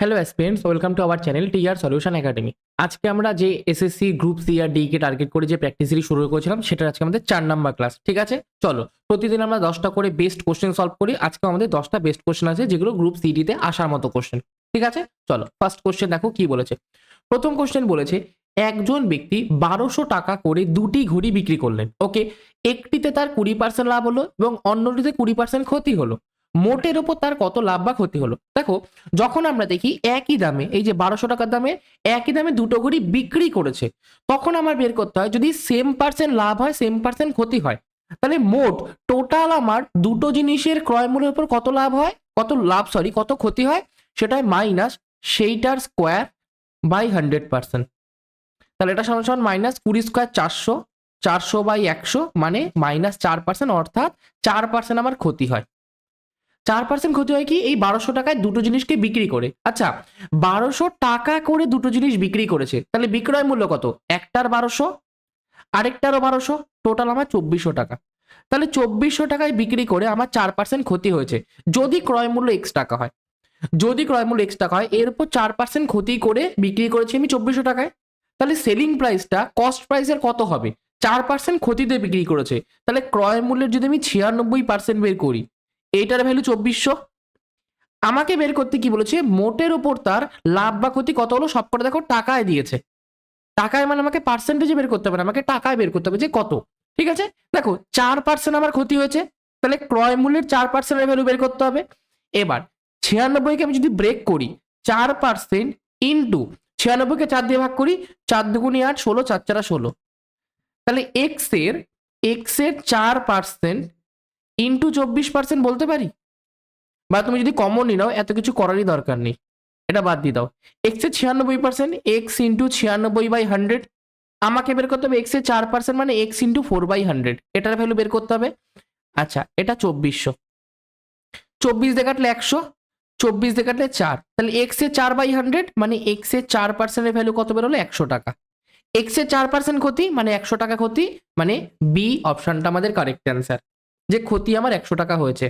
Hello aspirants welcome to our channel TR solution academy আজকে আমরা যে এসএসসি গ্রুপ সি আর ডি কে টার্গেট করে যে প্র্যাকটিস শুরু করেছিলাম সেটা আজকে আমাদের চার নাম্বার ক্লাস ঠিক আছে? চলো, প্রতিদিন আমরা দশটা করে বেস্ট কোশ্চেন সলভ করি। আজকে আমাদের দশটা বেস্ট কোশ্চেন আছে, যেগুলো গ্রুপ সিডিতে আসার মতো কোশ্চেন ঠিক আছে? চলো ফার্স্ট কোশ্চেন দেখো কি বলেছে। প্রথম কোশ্চেন বলেছে, একজন ব্যক্তি বারোশো টাকা করে দুটি ঘড়ি বিক্রি করলেন ওকে একটিতে তার কুড়ি পার্সেন্ট লাভ হলো এবং অন্যটিতে কুড়ি পার্সেন্ট ক্ষতি হলো। মোটের ওপর তার কত লাভ বা ক্ষতি হলো। দেখো, যখন আমরা দেখি একই দামে, এই যে বারোশো টাকার দামে, একই দামে দুটো ঘড়ি বিক্রি করেছে, তখন আমার বের করতে হয়, যদি সেম পার্সেন্ট লাভ হয় সেম পার্সেন্ট ক্ষতি হয়, তাহলে মোট টোটাল আমার দুটো জিনিসের ক্রয় মূল্যের উপর কত লাভ হয়, কত লাভ সরি কত ক্ষতি হয়, সেটা মাইনাস সেইটার স্কোয়ার বাই হান্ড্রেড পার্সেন্ট তাহলে এটা সমান সমান মাইনাস কুড়ি স্কোয়ার চারশো চারশো বাই একশো মানে মাইনাস চার পার্সেন্ট অর্থাৎ চার পার্সেন্ট আমার ক্ষতি হয়। চার পার্সেন্ট ক্ষতি হয় কি? এই বারোশো টাকায় দুটো জিনিসকে বিক্রি করে। আচ্ছা বারোশো টাকা করে দুটো জিনিস বিক্রি করেছে, তাহলে বিক্রয় মূল্য কত? একটার বারোশো, আরেকটারও বারোশো টোটাল আমার চব্বিশশো টাকা। তাহলে চব্বিশশো টাকায় বিক্রি করে আমার চার পার্সেন্ট ক্ষতি হয়েছে। যদি ক্রয় মূল্য এক্স টাকা হয়, যদি ক্রয় মূল্য এক্স টাকা হয়, এর উপর চার পার্সেন্ট ক্ষতি করে বিক্রি করেছি আমি চব্বিশশো টাকায়, তাহলে সেলিং প্রাইসটা কস্ট প্রাইসের কত হবে? চার পার্সেন্ট ক্ষতিতে বিক্রি করেছে। তাহলে ক্রয় মূল্যের যদি আমি ছিয়ানব্বই পার্সেন্ট বের করি এইটার ভ্যালু চব্বিশশো। আমাকে বের করতে কি বলেছে? মোটের ওপর তার লাভ বা ক্ষতি কত হলো সবকটা দেখো, টাকায় দিয়েছে। টাকায় মানে আমাকে পার্সেন্টেজে বের করতে হবে না, আমাকে টাকায় বের করতে হবে যে কত। ঠিক আছে? দেখো, চার পার্সেন্ট আমার ক্ষতি হয়েছে, তাহলে ক্রয় মূল্যের চার পার্সেন্টের ভ্যালু বের করতে হবে। এবার ছিয়ানব্বইকে আমি যদি ব্রেক করি, চার পার্সেন্ট ইন্টু ছিয়ানব্বইকে চার দিয়ে ভাগ করি, চার দুগুনি আট, ষোলো, চার চারা ষোলো। তাহলে এক্সের এক্সের চার পার্সেন্ট ইন্টু চব্বিশ পার্সেন্ট বলতে পারি? বা তুমি যদি কমন নি নাও, এত কিছু করারই দরকার নেই। এটা বাদ দিয়ে দাও। এক্সের ছিয়ানব্বই পার্সেন্ট এক্স ইন্টু ছিয়ানব্বই বাই হান্ড্রেড আমাকে বের করতে হবে এক্সের চার পার্সেন্ট মানে X into four by hundred এটার ভ্যালু বের করতে হবে। আচ্ছা এটা চব্বিশশো। চব্বিশ দিয়ে কাটলে একশো, চব্বিশ দিয়ে কাটলে চার। তাহলে এক্স চার বাই হান্ড্রেড মানে এক্স চার পার্সেন্টের ভ্যালু কত বেরোলো? একশো টাকা। এক্স চার পার্সেন্ট ক্ষতি মানে একশো টাকা ক্ষতি মানে বি অপশনটা আমাদের কারেক্ট অ্যান্সার যে ক্ষতি আমার একশো টাকা হয়েছে।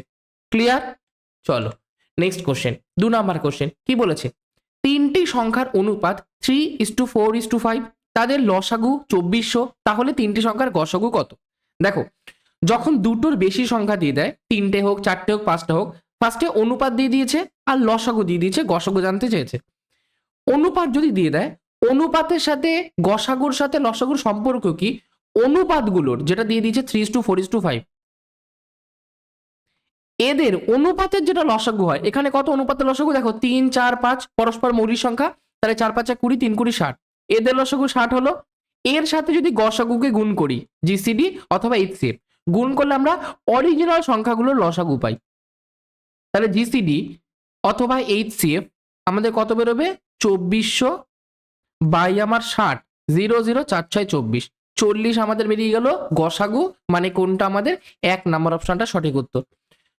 ক্লিয়ার চলো নেক্সট কোশ্চেন দু নাম্বার কোশ্চেন কি বলেছে? তিনটি সংখ্যার অনুপাত three is to four is to five তাদের লসাগু চব্বিশশো, তাহলে তিনটি সংখ্যার গসাগু কত? দেখো, যখন দুটোর বেশি সংখ্যা দিয়ে দেয়, তিনটে হোক, চারটে হোক, পাঁচটা হোক ফার্স্টে অনুপাত দিয়ে দিয়েছে আর লসাগু দিয়ে দিয়েছে, গসাগু জানতে চেয়েছে। অনুপাত যদি দিয়ে দেয়, অনুপাতের সাথে গসাগুর সাথে লসাগুর সম্পর্ক কি? অনুপাতগুলোর, যেটা দিয়ে দিয়েছে three to four to five এদের অনুপাতের যেটা লসাগু হয়, এখানে কত অনুপাতের লসাগু? দেখো, তিন, চার, পাঁচ, পরস্পর মৌলিক সংখ্যা, তাহলে চার, পাঁচা কুড়ি, তিন, কুড়ি, ষাট। এদের লসাগু ষাট হলো। এর সাথে যদি গসাগুকে গুণ করি, জিসিডি অথবা এইচসিএফ, গুণ করলে আমরা অরিজিনাল সংখ্যাগুলোর লসাগু পাই। তাহলে জিসিডি অথবা এইচসিএফ আমাদের কত বেরোবে? চব্বিশশো বাই আমার ষাট, জিরো জিরো, চার, ছয়, চব্বিশ। চল্লিশ আমাদের বেরিয়ে গেল গসাগু মানে কোনটা আমাদের? এক, নাম্বার অপশনটা সঠিক উত্তর।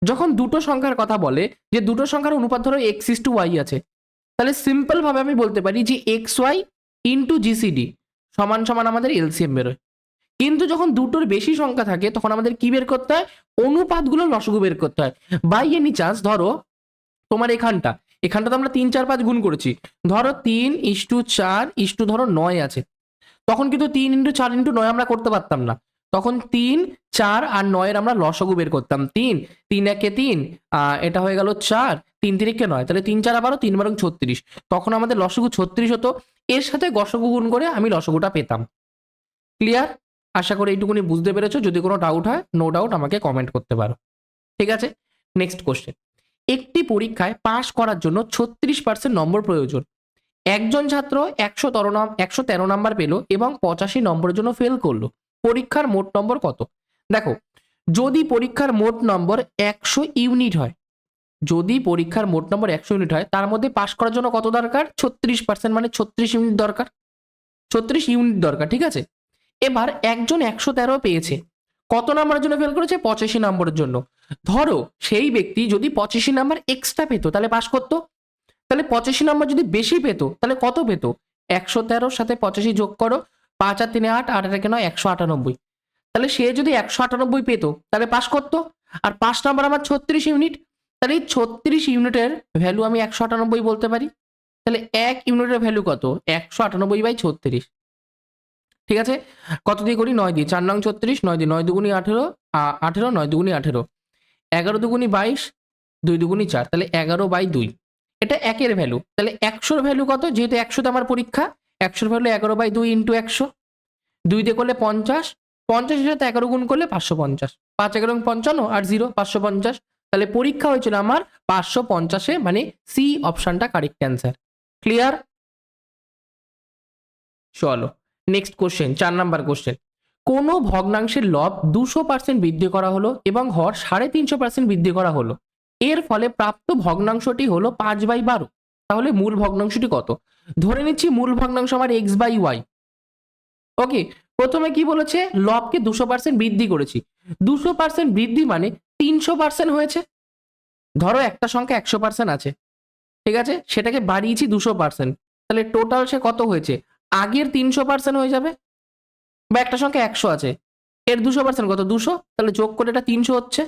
যখন দুটো সংখ্যার কথা বলে যে দুটো সংখ্যার অনুপাত ধরো এক্স ইস টু ওয়াই আছে, তাহলে সিম্পল ভাবে আমি বলতে পারি যে এক্স ওয়াই ইন্টু জিসিডি সমান সমান আমাদের এলসিএম বেরোয়। কিন্তু যখন দুটোর বেশি সংখ্যা থাকে, তখন আমাদের কি বের করতে হয়? অনুপাতগুলো লসগু বের করতে হয়। বাই এনি চান্স ধরো তোমার এখানটা এখানটা তো আমরা তিন, চার, পাঁচ গুণ করেছি। ধরো তিন ইস টু চার ইস টু ধরো নয় আছে। তখন কিন্তু তিন ইন্টু চার ইন্টু নয় আমরা করতে পারতাম না। তখন তিন, চার আর নয়ের আমরা লসগু বের করতাম। তিন তিন একে তিন এটা হয়ে গেল চার। তিন তিরিকে নয়, তাহলে তিন চার আবারও তিন বারং ছত্রিশ। তখন আমাদের লসগু ছত্রিশ হতো। এর সাথে গসগু গুণ করে আমি লসগুটা পেতাম। ক্লিয়ার? আশা করি এইটুকুনি বুঝতে পেরেছ। যদি কোনো ডাউট হয় নো ডাউট আমাকে কমেন্ট করতে পারো। ঠিক আছে? নেক্সট কোশ্চেন একটি পরীক্ষায় পাশ করার জন্য ছত্রিশ পার্সেন্ট নম্বর প্রয়োজন। একজন ছাত্র একশো তেরো একশো তেরো নাম্বার পেল এবং পঁচাশি নম্বরের জন্য ফেল করল। পরীক্ষার মোট নম্বর কত? দেখো, যদি পরীক্ষার মোট নম্বর একশো ইউনিট হয়, যদি পরীক্ষার মোট নম্বর একশো ইউনিট হয়, তার মধ্যে পাশ করার জন্য কত দরকার? ছত্রিশ পার্সেন্ট মানে ছত্রিশ ইউনিট দরকার। ছত্রিশ ইউনিট দরকার, ঠিক আছে? এবার একজন একশো তেরো পেয়েছে, কত নাম্বারের জন্য ফেল করেছে? পঁচাশি নম্বরের জন্য। ধরো, সেই ব্যক্তি যদি পঁচাশি নাম্বার এক্সট্রা পেতো, তাহলে পাশ করতো? তাহলে পঁচাশি নম্বর যদি বেশি পেতো, তাহলে কত পেতো? একশো তেরোর সাথে পঁচাশি যোগ করো পাঁচ আর তিনে আট আট একে নয়, একশো আটানব্বই। তাহলে সে যদি একশো আটানব্বই পেত, তাহলে পাস করতো। আর পাঁচ নাম্বার আমার ছত্রিশ ইউনিট, তাহলে এই ছত্রিশ ইউনিটের ভ্যালু আমি একশো আটানব্বই বলতে পারি। তাহলে এক ইউনিটের ভ্যালু কত? একশো আটানব্বই বাই ছত্রিশ। ঠিক আছে? কত দিয়ে করি? নয় দিয়ে। চার নং ছত্রিশ, নয় দিয়ে নয় দুগুনি আঠেরো আঠেরো, নয় দুগুনি আঠেরো। এগারো দুগুনি বাইশ, দুই দুগুনি চার। তাহলে এগারো বাই দুই। এটা একের ভ্যালু। তাহলে একশোর ভ্যালু কত? যেহেতু একশোতে আমার পরীক্ষা একশোর ভ্যালু এগারো বাই দুই ইন্টু একশো। দুই দিয়ে করলে পঞ্চাশ। পঞ্চাশের সাথে এগারো গুণ করলে পাঁচশো পঞ্চাশ। পাঁচ এগারো পঞ্চান্ন আর জিরো, পাঁচশো পঞ্চাশ। তাহলে পরীক্ষা হয়েছিল আমার পাঁচশো পঞ্চাশে মানে সি অপশানটা কারেক্ট অ্যান্সার ক্লিয়ার চলো নেক্সট কোশ্চেন চার নাম্বার কোশ্চেন কোনো ভগ্নাংশের লব দুশো পার্সেন্ট বৃদ্ধি করা হলো এবং হর সাড়ে তিনশো পার্সেন্ট বৃদ্ধি করা হলো। এর ফলে প্রাপ্ত ভগ্নাংশটি হলো পাঁচ বাই বারো। তাহলে মূল ভগ্নাংশটি কত? ধরে নিচ্ছি মূল ভগ্নাংশ আমার এক্স বাই ওয়াই ওকে প্রথমে কি বলেছে? লবকে দুশো পার্সেন্ট বৃদ্ধি করেছি। দুশো পার্সেন্ট বৃদ্ধি মানে তিনশো পার্সেন্ট হয়েছে। ধরো একটা সংখ্যা একশো পার্সেন্ট আছে। ঠিক আছে? সেটাকে বাড়িয়েছি দুশো পার্সেন্ট তাহলে টোটাল সে কত হয়েছে? আগের তিনশো পার্সেন্ট হয়ে যাবে। বা একটা সংখ্যা একশো আছে। এর দুশো পার্সেন্ট কত? দুশো। তাহলে যোগ করে এটা তিনশো হচ্ছে।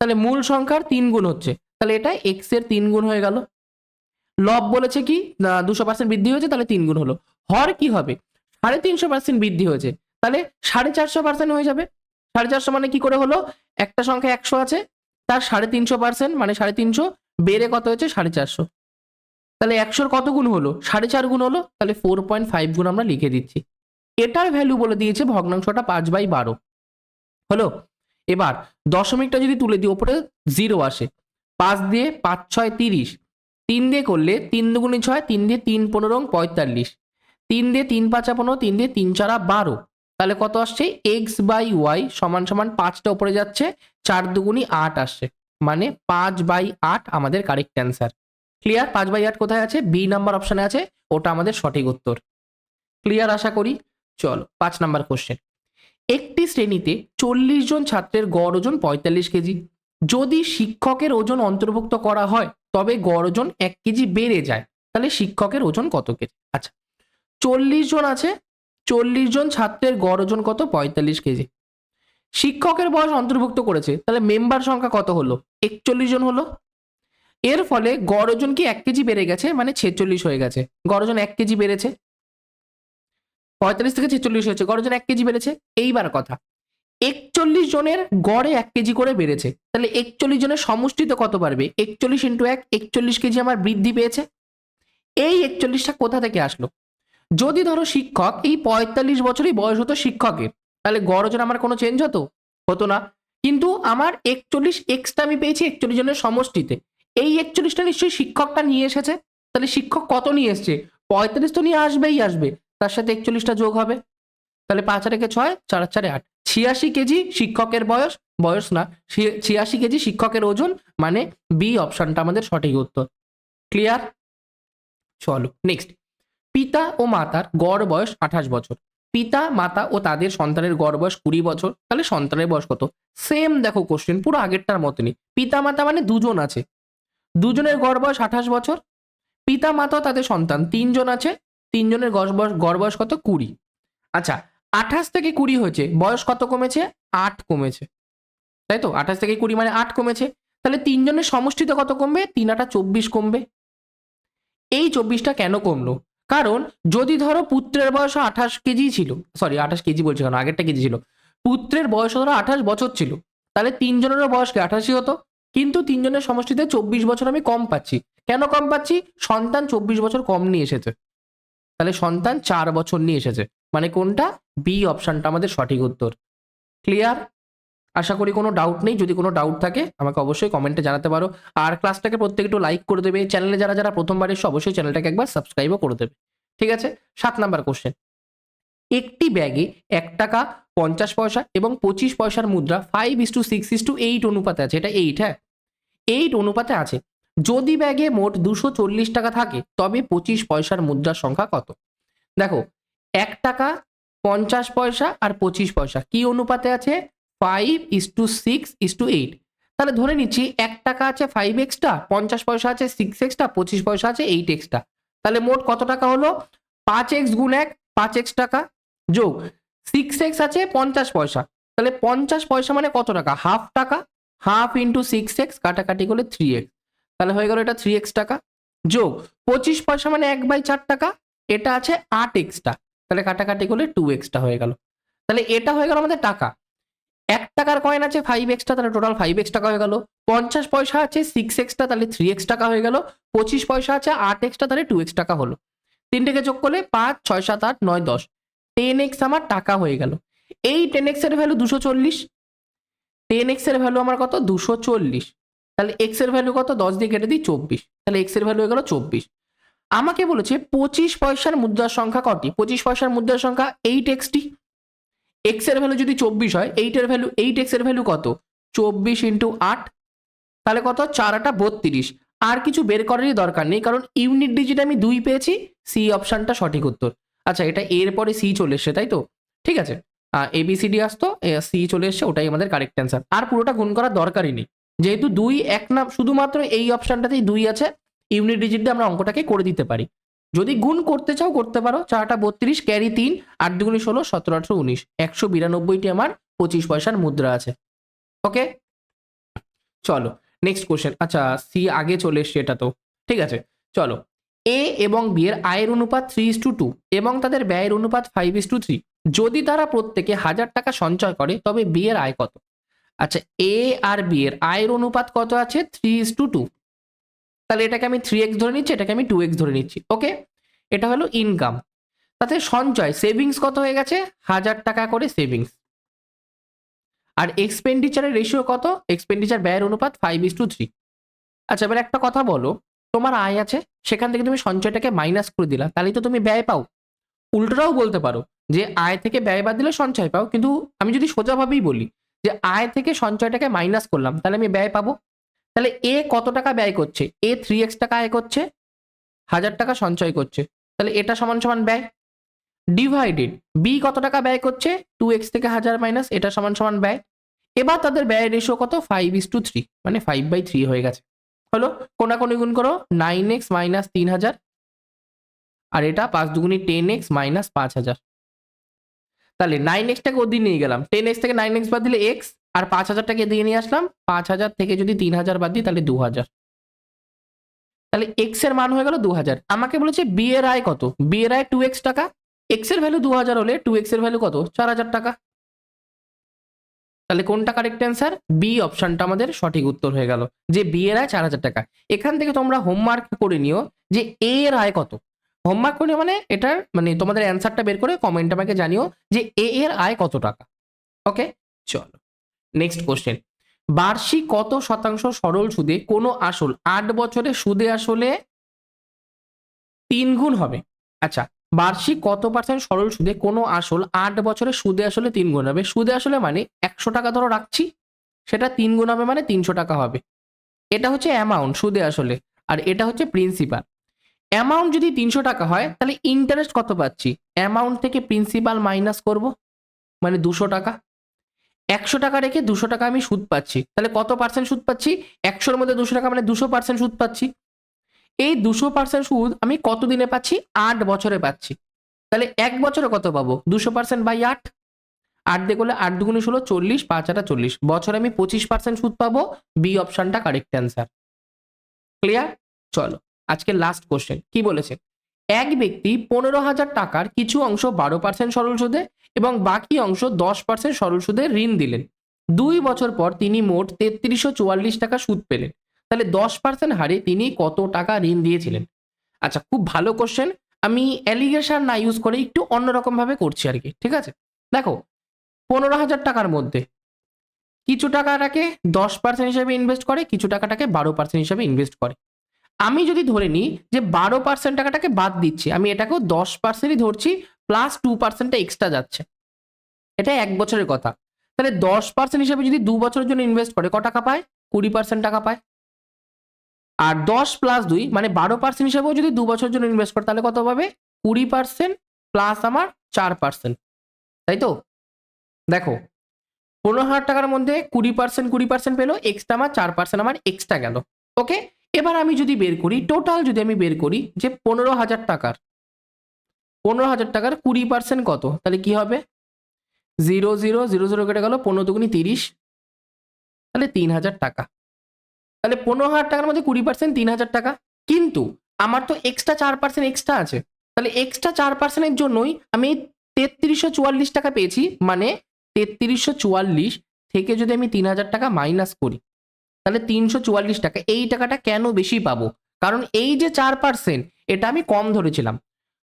তাহলে মূল সংখ্যার তিন গুণ হচ্ছে। তাহলে এটা এক্সের তিন গুণ হয়ে গেল। লব বলেছে কি দুশো পার্সেন্ট বৃদ্ধি হয়েছে, তাহলে তিন গুণ হলো। হর কি হবে? সাড়ে তিনশো পার্সেন্ট বৃদ্ধি হয়েছে, তাহলে সাড়ে চারশো পার্সেন্ট হয়ে যাবে। সাড়ে চারশো মানে কি করে হলো? একটা সংখ্যা একশো আছে, তার সাড়ে তিনশো পার্সেন্ট মানে সাড়ে তিনশো, বেড়ে কত হয়েছে? সাড়ে চারশো। তাহলে একশোর কত গুণ হলো? সাড়ে চার গুণ হলো, তাহলে ফোর পয়েন্ট ফাইভ গুণ আমরা লিখে দিচ্ছি। এটার ভ্যালু বলে দিয়েছে ভগ্নাংশটা পাঁচ বাই বারো। হলো? এবার দশমিকটা যদি তুলে দিই, ওপরে জিরো আসে, পাঁচ দিয়ে পাঁচ ছয় তিরিশ তিন দিয়ে করলে তিন দুগুণে ছয়, তিন দিয়ে তিন পনেরো পঁয়তাল্লিশ। তিন দিয়ে তিন পাঁচা পনেরো তিন দিয়ে তিন চারা বারো। তাহলে কত আসছে? এক্স বাই ওয়াই সমান সমান পাঁচটা উপরে যাচ্ছে, চার দুগুণি আট আসছে। মানে পাঁচ বাই আট আমাদের কারেক্ট অ্যান্সার ক্লিয়ার পাঁচ বাই আট কোথায় আছে? বি নাম্বার অপশানে আছে, ওটা আমাদের সঠিক উত্তর। ক্লিয়ার আশা করি? চলো, পাঁচ নাম্বার কোশ্চেন একটি শ্রেণীতে চল্লিশ জন ছাত্রের গড় ওজন পঁয়তাল্লিশ কেজি। যদি শিক্ষকের ওজন অন্তর্ভুক্ত করা হয় তবে গড় ওজন এক কেজি বেড়ে যায়। তাহলে শিক্ষকের ওজন কত কেজি আচ্ছা চল্লিশ জন আছে, চল্লিশ জন ছাত্রের গড় ওজন কত? পঁয়তাল্লিশ কেজি। শিক্ষকের বয়স অন্তর্ভুক্ত করেছে, তাহলে মেম্বার সংখ্যা কত হলো? একচল্লিশ জন হলো। এর ফলে গড় ওজন কি এক কেজি বেড়ে গেছে? মানে ছেচল্লিশ হয়ে গেছে। গড় ওজন এক কেজি বেড়েছে। পঁয়তাল্লিশ থেকে ছেচল্লিশ হয়েছে। গড় ওজন এক কেজি বেড়েছে। এইবার কথা একচল্লিশ জনের গড়ে এক কেজি করে বেড়েছে। তাহলে একচল্লিশ জনের সমষ্টিতে কত পারবে একচল্লিশ ইন্টু এক, একচল্লিশ কেজি আমার বৃদ্ধি পেয়েছে। এই একচল্লিশটা কোথা থেকে আসলো? যদি ধরো শিক্ষক, এই পঁয়তাল্লিশ বছরই বয়স হতো শিক্ষকের, তাহলে গড় ওজন আমার কোনো চেঞ্জ হতো? হতো না। কিন্তু আমার একচল্লিশ এক্সটা আমি পেয়েছি একচল্লিশ জনের সমষ্টিতে। এই একচল্লিশটা নিশ্চয়ই শিক্ষকটা নিয়ে এসেছে? তাহলে শিক্ষক কত নিয়ে এসছে? পঁয়তাল্লিশ তো নিয়ে আসবেই আসবে। তার সাথে একচল্লিশটা যোগ হবে। তাহলে পাঁচ আর একে ছয়, চার চারে আট। ছিয়াশি কেজি শিক্ষকের বয়স বয়স না ছিয়াশি কেজি শিক্ষকের ওজন মানে বি অপশনটা আমাদের সঠিক উত্তর। ক্লিয়ার চলো নেক্সট পিতা ও মাতার গড় বয়স আঠাশ বছর। পিতা, মাতা ও তাদের সন্তানের গড় বয়স কুড়ি বছর। তাহলে সন্তানের বয়স কত? সেম দেখো কোশ্চেন পুরো আগেরটার মতনই। পিতা, মাতা মানে দুজন আছে। দুজনের গড় বয়স আঠাশ বছর। পিতা, মাতা তাদের সন্তান তিনজন আছে। তিনজনের গড় বয়স গড় বয়স কত? কুড়ি। আচ্ছা আঠাশ থেকে কুড়ি হয়েছে। বয়স কত কমেছে? আট কমেছে। তাই তো? আঠাশ থেকে কুড়ি মানে আট কমেছে। তাহলে তিনজনের সমষ্টিতে কত কমবে? তিন আটা চব্বিশ কমবে। এই চব্বিশটা কেন কমলো? কারণ যদি ধরো পুত্রের বয়স আঠাশ কেজি ছিল সরি আঠাশ কেজি বলছি কেন? আগেরটা কেজি ছিল। পুত্রের বয়স ধরো আঠাশ বছর ছিল। তাহলে তিনজনেরও বয়স কি আঠাশই হতো? কিন্তু তিনজনের সমষ্টিতে চব্বিশ বছর আমি কম পাচ্ছি। কেন কম পাচ্ছি? সন্তান চব্বিশ বছর কম নিয়ে এসেছে। তাহলে সন্তান চার বছর নিয়ে এসেছে। মানে কোনটা? বি অপশনটা আমাদের সঠিক উত্তর। ক্লিয়ার আশা করি কোনো ডাউট নেই। যদি কোনো ডাউট থাকে, আমাকে অবশ্যই কমেন্টে জানাতে পারো। আর ক্লাসটাকে প্রত্যেকে একটু লাইক করে দেবে। চ্যানেলে যারা যারা প্রথমবার এসে অবশ্যই চ্যানেলটাকে একবার সাবস্ক্রাইবও করে দেবে। ঠিক আছে? সাত নাম্বার কোশ্চেন একটি ব্যাগে এক টাকা পঞ্চাশ পয়সা এবং পঁচিশ পয়সার মুদ্রা five is to six is to eight অনুপাতে আছে। এটা এইট হ্যাঁ? এইট অনুপাতে আছে। যদি ব্যাগে মোট দুশো চল্লিশ টাকা থাকে, তবে পঁচিশ পয়সার মুদ্রার সংখ্যা কত? দেখো এক টাকা, পঞ্চাশ পয়সা আর পঁচিশ পয়সা। কি অনুপাতে আছে? Five is to six is to eight তাহলে ধরে নিচ্ছি এক টাকা আছে ফাইভ এক্সটা পঞ্চাশ পয়সা আছে সিক্স এক্সটা পঁচিশ পয়সা আছে এইট এক্সটা তাহলে মোট কত টাকা হলো? পাঁচ এক্স গুণ এক, পাঁচ এক্স টাকা যোগ সিক্স এক্স আছে পঞ্চাশ পয়সা। তাহলে পঞ্চাশ পয়সা মানে কত টাকা? হাফ টাকা হাফ ইন্টু সিক্স এক্স কাটাকাটি করলে থ্রি এক্স। তাহলে হয়ে গেল এটা থ্রি এক্স টাকা যোগ পঁচিশ পয়সা মানে এক বাই চার টাকা, এটা আছে আট এক্সট্রা তাহলে কাটাকাটি করলে টু এক্সটা হয়ে গেল। তাহলে এটা হয়ে গেল আমাদের টাকা। এক টাকার কয়েন আছে ফাইভ এক্সটা তাহলে টোটাল ফাইভ এক্স টাকা হয়ে গেল। পঞ্চাশ পয়সা আছে সিক্স এক্সটা তাহলে থ্রি এক্স টাকা হয়ে গেল। পঁচিশ পয়সা আছে আট এক্সট্রা তাহলে টু এক্স টাকা হলো। তিনটেকে যোগ করলে পাঁচ, ছয়, সাত, আট, নয়, দশ। টেন এক্স আমার টাকা হয়ে গেল। এই টেন এক্সের ভ্যালু দুশো চল্লিশ। টেন এক্সের ভ্যালু আমার কত? দুশো চল্লিশ। তাহলে এক্সের ভ্যালু কত? দশ দিয়ে কেটে দিই চব্বিশ। তাহলে এক্সের ভ্যালু হয়ে গেল চব্বিশ। আমাকে বলেছে পঁচিশ পয়সার মুদ্রার সংখ্যা কটি? পঁচিশ পয়সার মুদ্রার সংখ্যা এইট এক্সটি এক্সের ভ্যালু যদি চব্বিশ হয় এইট এর ভ্যালু এইট এক্সের ভ্যালু কত? চব্বিশ ইন্টু আট, তাহলে কত? চার আটা বত্রিশ। আর কিছু বের করারই দরকার নেই, কারণ ইউনিট ডিজিট আমি দুই পেয়েছি সি অপশানটা সঠিক উত্তর। আচ্ছা এটা এর পরে সি চলে এসছে, তাই তো? ঠিক আছে? এবিসিডি আসতো সি চলে এসছে, ওটাই আমাদের কারেক্ট অ্যান্সার আর পুরোটা গুণ করার দরকারই নেই। যেহেতু দুই, এক না, শুধুমাত্র এই অপশানটাতেই দুই আছে ইউনিট ডিজিট দিয়ে আমরা অঙ্কটাকে করে দিতে পারি। যদি গুণ করতে চাও, করতে পারো। চারটা বত্রিশ, ক্যারি তিন, আট দুগুনি ষোলো, সতেরো, আঠারো, উনিশ। একশো বিরানব্বইটি আমার পঁচিশ পয়সার মুদ্রা আছে। ওকে? চলো নেক্সট কোশ্চেন আচ্ছা সি আগে চলে এসছে এটা তো। ঠিক আছে? চলো। এ এবং বি এর আয়ের অনুপাত থ্রি ইস টু টু এবং তাদের ব্যয়ের অনুপাত ফাইভ ইস টু থ্রি যদি তারা প্রত্যেকে হাজার টাকা সঞ্চয় করে, তবে বি এর আয় কত? আচ্ছা এ আর বি এর আয়ের অনুপাত কত আছে? থ্রি ইস টু টু তাহলে এটাকে আমি থ্রি এক্স ধরে নিচ্ছি, এটাকে আমি টু এক্স ধরে নিচ্ছি ওকে এটা হলো ইনকাম তাতে সঞ্চয় সেভিংস কত হয়ে গেছে? হাজার টাকা করে সেভিংস আর এক্সপেন্ডিচারের রেশিও কত? এক্সপেন্ডিচার ব্যয়ের অনুপাত ফাইভ ইস টু থ্রি আচ্ছা এবার একটা কথা বলো, তোমার আয় আছে, সেখান থেকে তুমি সঞ্চয়টাকে মাইনাস করে দিলা, তাহলেই তো তুমি ব্যয় পাও। উল্টোটাও বলতে পারো যে আয় থেকে ব্যয় বাদ দিলে সঞ্চয় পাও, কিন্তু আমি যদি সোজাভাবেই বলি যে আয় থেকে সঞ্চয়টাকে মাইনাস করলাম, তাহলে আমি ব্যয় পাবো। তাহলে এ কত টাকা ব্যয় করছে? এ থ্রি এক্স টাকা আয় করছে, হাজার টাকা সঞ্চয় করছে। তাহলে এটা সমান সমান ব্যয়? ডিভাইডেড বি কত টাকা ব্যয় করছে? টু এক্স থেকে হাজার মাইনাস এটা সমান সমান ব্যয়। এবার তাদের ব্যয় রেশিও কত? ফাইভ ইস টু থ্রি মানে ফাইভ বাই থ্রি হয়ে গেছে। হলো, কোনাকুনি গুণ করো নাইন এক্স মাইনাস তিন হাজার, আর এটা পাঁচ দুগুনি টেন এক্স মাইনাস পাঁচ হাজার। তাহলে নাইন এক্সটাকে ওদিন নিয়ে গেলাম। টেন এক্স থেকে নাইন এক্স বাদ দিলে এক্স আর পাঁচ হাজার হাজারটাকে দিয়ে নিয়ে আসলাম। পাঁচ হাজার থেকে যদি তিন হাজার বাদ দিই, তাহলে দু হাজার তাহলে এক্সের মান হয়ে গেল দু হাজার আমাকে বলেছে বি এর আয় কত? বি এর আয় টু এক্স টাকা। এক্সের ভ্যালু দু হাজার হলে টু এক্সের ভ্যালু কত? চার হাজার টাকা। তাহলে কোনটা কারেক্ট অ্যান্সার বি অপশনটা আমাদের সঠিক উত্তর হয়ে গেল। যে বি এর আয় চার হাজার টাকা। এখান থেকে তোমরা হোমওয়ার্ক করে নিও যে এ এর আয় কত। হোমওয়ার্ক করে মানে এটার মানে তোমাদের অ্যান্সারটা বের করে কমেন্ট আমাকে জানিও যে এ এর আয় কত টাকা। ওকে চলো। নেক্সট কোশ্চেন বার্ষিক কত শতাংশ সরল সুদে কোনো আসল? আট বছরে সুদে আসলে তিন গুণ হবে। আচ্ছা বার্ষিক কত পার্সেন্ট সরল সুদে কোনো আসল? আট বছরে সুদে আসলে তিন গুণ হবে। সুদে আসলে মানে একশো টাকা ধরো রাখছি, সেটা তিন গুণ হবে মানে তিনশো টাকা হবে। এটা হচ্ছে অ্যামাউন্ট সুদে আসলে, আর এটা হচ্ছে প্রিন্সিপাল অ্যামাউন্ট যদি তিনশো টাকা হয়, তাহলে ইন্টারেস্ট কত পাচ্ছি? অ্যামাউন্ট থেকে প্রিন্সিপাল মাইনাস করব মানে দুশো টাকা। একশো টাকা রেখে দুশো টাকা আমি সুদ পাচ্ছি। তাহলে কত পার্সেন্ট সুদ পাচ্ছি? একশোর মধ্যে দুশো টাকা মানে দুশো পার্সেন্ট সুদ পাচ্ছি। এই দুশো পার্সেন্ট সুদ আমি কত দিনে পাচ্ছি? আট বছরে পাচ্ছি। তাহলে এক বছরে কত পাবো? দুশো পার্সেন্ট বাই আট? আট দিয়ে করলে আট দুগুণে ষোলো, চল্লিশ, পাঁচ আটা চল্লিশ। বছরে আমি পঁচিশ পার্সেন্ট সুদ পাবো? বি অপশনটা কারেক্ট অ্যান্সার ক্লিয়ার চলো, আজকে লাস্ট কোশ্চেন কি বলেছে? এক ব্যক্তি পনেরো হাজার টাকার কিছু অংশ বারো পার্সেন্ট সরল সুদে এবং বাকি অংশ দশ পার্সেন্ট সরল সুদে ঋণ দিলেন। দুই বছর পর তিনি মোট তেত্রিশশো চুয়াল্লিশ টাকা সুদ পেলেন। তাহলে দশ পার্সেন্ট হারে তিনি কত টাকা ঋণ দিয়েছিলেন? আচ্ছা খুব ভালো কোশ্চেন আমি অ্যালিগেশন না ইউজ করে একটু অন্যরকম ভাবে করছি আর কি ঠিক আছে? দেখো, পনেরো হাজার টাকার মধ্যে কিছু টাকাটাকে দশ পার্সেন্ট হিসেবে ইনভেস্ট করে, কিছু টাকাটাকে বারো পার্সেন্ট হিসেবে ইনভেস্ট করে। আমি যদি ধরে নিই যে বারো পার্সেন্ট টাকাটাকে বাদ দিচ্ছি, আমি এটাকেও দশ পার্সেন্টই ধরছি প্লাস টু পার্সেন্টটা এক্সট্রা যাচ্ছে। এটা এক বছরের কথা। তাহলে দশ পার্সেন্ট হিসেবে যদি দু বছরের জন্য ইনভেস্ট করে ক টাকা পায়? কুড়ি পার্সেন্ট টাকা পায়। আর দশ প্লাস দুই মানে বারো পার্সেন্ট হিসেবেও যদি দু বছরের জন্য ইনভেস্ট করে, তাহলে কত পাবে? কুড়ি পার্সেন্ট প্লাস আমার চার পার্সেন্ট তাই তো? দেখো, পনেরো হাজার টাকার মধ্যে কুড়ি পার্সেন্ট কুড়ি পার্সেন্ট পেল এক্সট্রা আমার চার পার্সেন্ট আমার এক্সট্রা গেল। ওকে এবার আমি যদি বের করি টোটাল যদি আমি বের করি যে পনেরো হাজার টাকার, পনেরো হাজার টাকার কুড়ি পার্সেন্ট কত? তাহলে কি হবে? জিরো জিরো জিরো জিরো কেটে গেল পনেরো দুগুনি তিরিশ। তাহলে তিন হাজার টাকা। তাহলে পনেরো হাজার টাকার মধ্যে কুড়ি পার্সেন্ট তিন হাজার টাকা। কিন্তু আমার তো এক্সট্রা চার পার্সেন্ট এক্সট্রা আছে। তাহলে এক্সট্রা চার পার্সেন্টের জন্যই আমি তেত্রিশশো চুয়াল্লিশ টাকা পেয়েছি। মানে তেত্রিশশো চুয়াল্লিশ থেকে যদি আমি তিন হাজার টাকা মাইনাস করি তাহলে তিনশো চুয়াল্লিশ টাকা। এই টাকাটা কেন বেশি পাবো? কারণ এই যে চার পার্সেন্ট এটা আমি কম ধরেছিলাম।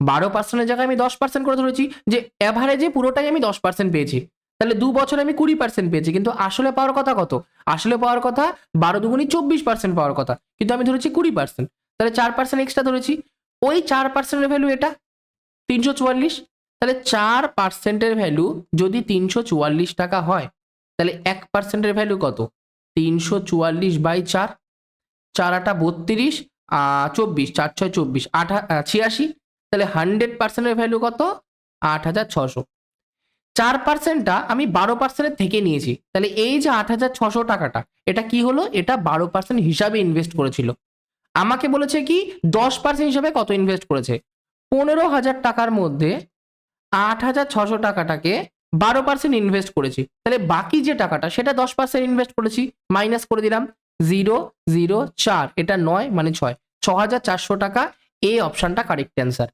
বারো পার্সেন্টের জায়গায় আমি দশ পার্সেন্ট করে ধরেছি, যে অ্যাভারেজে পুরোটাই আমি দশ পার্সেন্ট পেয়েছি। তাহলে দু বছরে আমি কুড়ি পার্সেন্ট পেয়েছি, কিন্তু আসলে পাওয়ার কথা কত? আসলে পাওয়ার কথা বারো দুগুনি চব্বিশ পার্সেন্ট পাওয়ার কথা, কিন্তু আমি ধরেছি কুড়ি পার্সেন্ট তাহলে চার পার্সেন্ট এক্সট্রা ধরেছি। ওই চার পার্সেন্টের ভ্যালু এটা? তিনশো চুয়াল্লিশ? তাহলে চার পার্সেন্টের ভ্যালু যদি তিনশো চুয়াল্লিশ টাকা হয়, তাহলে এক পার্সেন্টের ভ্যালু কত? তিনশো চুয়াল্লিশ বাই চার চার আটা বত্রিশ চব্বিশ, চার ছয় চব্বিশ আট ছিয়াশি, তাহলে হান্ড্রেড পার্সেন্টের ভ্যালু কত? আট হাজার ছশো চার পার্সেন্টটা আমি বারো পার্সেন্টের থেকে নিয়েছি, তাহলে এই যে আট হাজার ছশো টাকাটা, এটা কি হলো? এটা বারো পার্সেন্ট হিসাবে ইনভেস্ট করেছিল। আমাকে বলেছে কি, দশ পার্সেন্ট হিসাবে কত ইনভেস্ট করেছে? পনেরো হাজার টাকার মধ্যে আট হাজার ছশো টাকাটাকে বারো পার্সেন্ট ইনভেস্ট করেছি। তাহলে বাকি যে টাকাটা, সেটা দশ পার্সেন্ট ইনভেস্ট করেছি মাইনাস করে দিলাম জিরো জিরো চার। এটা নয় মানে ছয়। ছ হাজার চারশো টাকা এই অপশানটা কারেক্ট অ্যান্সার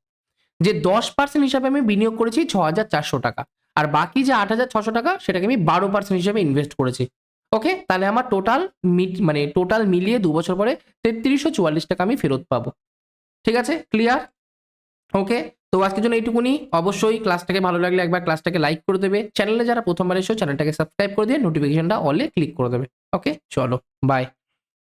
যে দশ পার্সেন্ট হিসাবে আমি বিনিয়োগ করেছি ছ হাজার চারশো টাকা। আর বাকি যে আট হাজার ছশো টাকা, সেটাকে আমি বারো পার্সেন্ট হিসাবে ইনভেস্ট করেছি। ওকে তাহলে আমার টোটাল মানে টোটাল মিলিয়ে দু বছর পরে তেত্রিশশো চুয়াল্লিশ টাকা আমি ফেরত পাবো। ঠিক আছে? ক্লিয়ার ওকে তো আজকের জন্য এইটুকুনি। অবশ্যই ক্লাসটাকে ভালো লাগলে একবার ক্লাসটাকে লাইক করে দেবে। চ্যানেলে যারা প্রথমবার এসো চ্যানেলটাকে সাবস্ক্রাইব করে দিয়ে নোটিফিকেশনটা অলে ক্লিক করে দেবে। ওকে চলো বাই